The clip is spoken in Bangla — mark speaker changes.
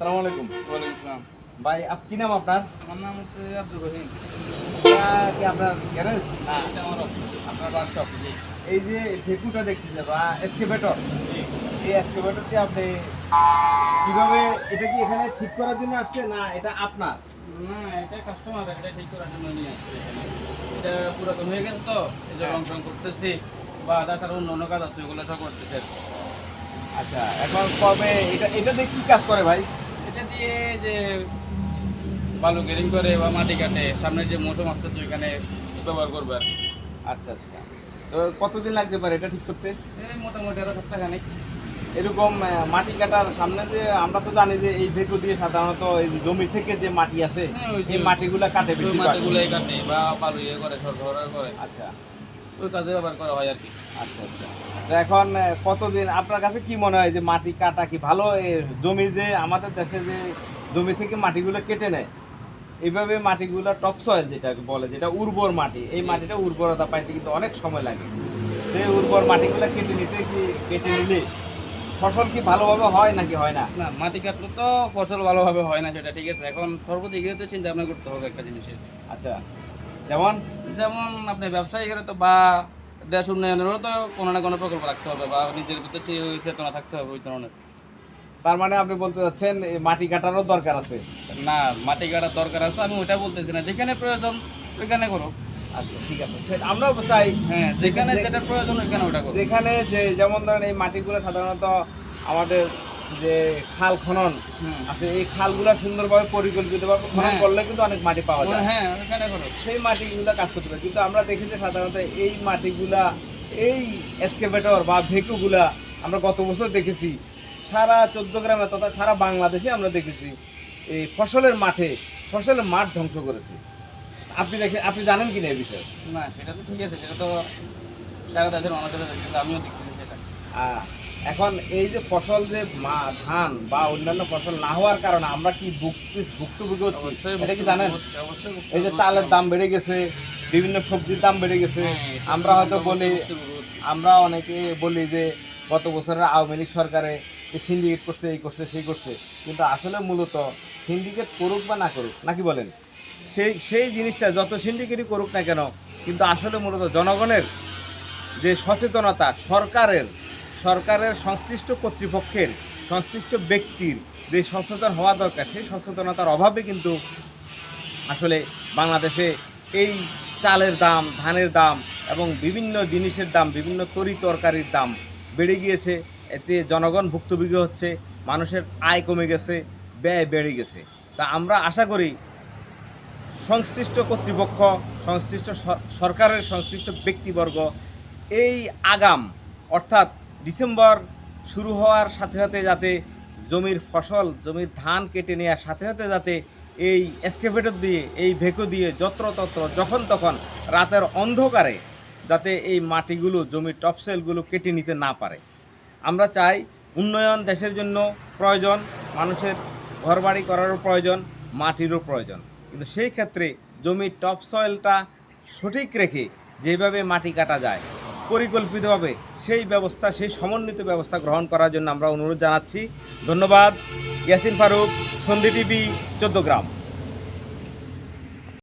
Speaker 1: আসসালামু আলাইকুম।
Speaker 2: ওয়ালাইকুম আসসালাম
Speaker 1: ভাই আপ কি নাম আপনার?
Speaker 2: আমার নাম হচ্ছে আব্দুল রহিম।
Speaker 1: কি আপনার গ্যারেজ
Speaker 2: এটা আমার
Speaker 1: আপনার ওয়ার্কশপ এই যে ঢেকুটা দেখতেছে বা এক্সকেভেটর এই এক্সকেভেটরটি আপনি কীভাবে এটা কি এখানে ঠিক করার জন্য আসছে না এটা আপনার?
Speaker 2: না এটা কাস্টমার এটা ঠিক করার জন্য নিয়ে আসছে এটা পুরাতন হয়ে গেছে তো এই যে
Speaker 1: হ্যাঁ।
Speaker 2: রং করতেছি বা তাছাড়া অন্য অন্য কাজ আছে ওগুলো সব করতেছে।
Speaker 1: আচ্ছা এখন কবে এটা এটা দিয়ে কি কাজ করে ভাই?
Speaker 2: এটা দিয়ে যে বালু গেরিং করে বা মাটি কাটে সামনের যে মৌসুম আসতেছে ওইখানে ব্যবহার করবে আর
Speaker 1: আচ্ছা আচ্ছা। তো কতদিন লাগতে পারে এটা ঠিক করতে?
Speaker 2: মোটামুটি আরও সপ্তাহখানেক।
Speaker 1: এরকম মাটি কাটার সামনে যে আমরা তো জানি যে এই ভেকু দিয়ে সাধারণত এই যে জমি থেকে যে মাটি আসে
Speaker 2: হ্যাঁ,
Speaker 1: এই মাটিগুলা কাটে বেশি
Speaker 2: মাটিগুলোই কাটে বা বালু ইয়ে করে সরবরাহ করে।
Speaker 1: আচ্ছা।
Speaker 2: ওই কাজে ব্যবহার করা হয় আর কি।
Speaker 1: আচ্ছা আচ্ছা। তো এখন কতদিন আপনার কাছে কি মনে হয় যে মাটি কাটা কি ভালো? জমি যে আমাদের দেশে যে জমি থেকে মাটিগুলো কেটে নেয় এইভাবে মাটিগুলো টপ সয়েল যেটা বলে যেটা উর্বর মাটি এই মাটিটা উর্বরতা পাইতে কিন্তু অনেক সময় লাগে। সেই উর্বর মাটিগুলো কেটে নিতে কি কেটে নিলে ফসল কি ভালোভাবে হয় নাকি হয় না?
Speaker 2: না মাটি কাটলে তো ফসল ভালোভাবে হয় না সেটা ঠিক আছে। এখন সর্বদিকে তো চিন্তা ভাবনা করতে হবে একটা জিনিসের।
Speaker 1: আচ্ছা। যেমন?
Speaker 2: যেমন আপনি ব্যবসায়ী করে তো বা দেশ উন্নয়নেরও তো কোনো না কোনো প্রকল্প রাখতে হবে বা নিজের ভিতরে চেতনা থাকতে হবে ওই ধরনের।
Speaker 1: তার মানে আপনি বলতে চাচ্ছেন মাটি কাটারও দরকার আছে?
Speaker 2: না মাটি কাটার দরকার আছে আমি ওইটা বলতেছি না। যেখানে প্রয়োজন ওইখানে করো
Speaker 1: আচ্ছা ঠিক আছে। আমরাও চাই।
Speaker 2: হ্যাঁ যেখানে যেটা প্রয়োজন ওইখানে ওটা করো
Speaker 1: যেখানে যে যেমন ধরেন এই মাটিগুলো সাধারণত আমাদের যে খাল খনন। আছে এই খালগুলো সুন্দরভাবে পরিকল্পিতভাবে খনন
Speaker 2: হ্যাঁ।
Speaker 1: করলে কিন্তু অনেক মাটি পাওয়া যায়।
Speaker 2: হ্যাঁ
Speaker 1: সেই মাটিগুলো কাজ করতে পারে। কিন্তু আমরা দেখি যে সাধারণত এই মাটিগুলা এই এসকেভেটর বা ভেকুগুলা আমরা গত বছর দেখেছি। সারা চোদ্দ গ্রামে তথা সারা বাংলাদেশে আমরা দেখেছি। এই ফসলের মাঠে ফসলের মাঠ ধ্বংস করেছে। আপনি দেখে আপনি জানেন কিনা এই বিষয়ে?
Speaker 2: না সেটা তো ঠিক আছে সেটা তো সারা দেশের মানুষের আমিও দেখতেছি সেটা।
Speaker 1: এখন এই যে ফসল যে ধান বা অন্যান্য ফসল না হওয়ার কারণে আমরা কি ভুক্তি ভুক্তভোগী হচ্ছি? এটা কি জানেন? এই যে। চালের দাম বেড়ে গেছে বিভিন্ন সবজির দাম বেড়ে গেছে।
Speaker 2: হ্যাঁ,
Speaker 1: আমরা হয়তো বলি আমরা অনেকে বলি যে গত বছরের আওয়ামী লীগ সরকারে সিন্ডিকেট করছে এই করছে সেই করছে। কিন্তু আসলে মূলত সিন্ডিকেট করুক বা না করুক নাকি বলেন? সেই সেই জিনিসটা যত সিন্ডিকেটই করুক না কেন কিন্তু আসলে মূলত জনগণের যে সচেতনতা সরকারের সরকারের সংশ্লিষ্ট কর্তৃপক্ষের সংশ্লিষ্ট ব্যক্তির যে সচেতন হওয়া দরকার, সেই সচেতনতার অভাবে কিন্তু আসলে বাংলাদেশে এই চালের দাম, ধানের দাম এবং বিভিন্ন জিনিসের দাম, বিভিন্ন তরি তরকারির দাম বেড়ে গিয়েছে। এতে জনগণ ভুক্তভোগী হচ্ছে, মানুষের আয় কমে গেছে, ব্যয় বেড়ে গেছে। তা আমরা আশা করি সংশ্লিষ্ট কর্তৃপক্ষ, সংশ্লিষ্ট সরকারের সংশ্লিষ্ট ব্যক্তিবর্গ এই আগাম, অর্থাৎ ডিসেম্বর শুরু হওয়ার সাথে সাথে যাতে জমির ফসল, জমির ধান কেটে নেওয়ার সাথে সাথে যাতে এই এসকেভেটর দিয়ে, এই ভেকো দিয়ে যত্রতত্র যখন তখন রাতের অন্ধকারে যাতে এই মাটিগুলো, জমির টপসেলগুলো কেটে নিতে না পারে। আমরা চাই উন্নয়ন দেশের জন্য প্রয়োজন, মানুষের ঘরবাড়ি করারও প্রয়োজন, মাটিরও প্রয়োজন। কিন্তু সেই ক্ষেত্রে জমির টপসয়েলটা সঠিক রেখে যেভাবে মাটি কাটা যায় পরিকল্পিতভাবে সেই ব্যবস্থা, সেই সমন্বিত ব্যবস্থা গ্রহণ করার জন্য আমরা অনুরোধ জানাচ্ছি। ধন্যবাদ। ইয়াসিন ফারুক, সন্ধি টিভি, চোদ্দগ্রাম।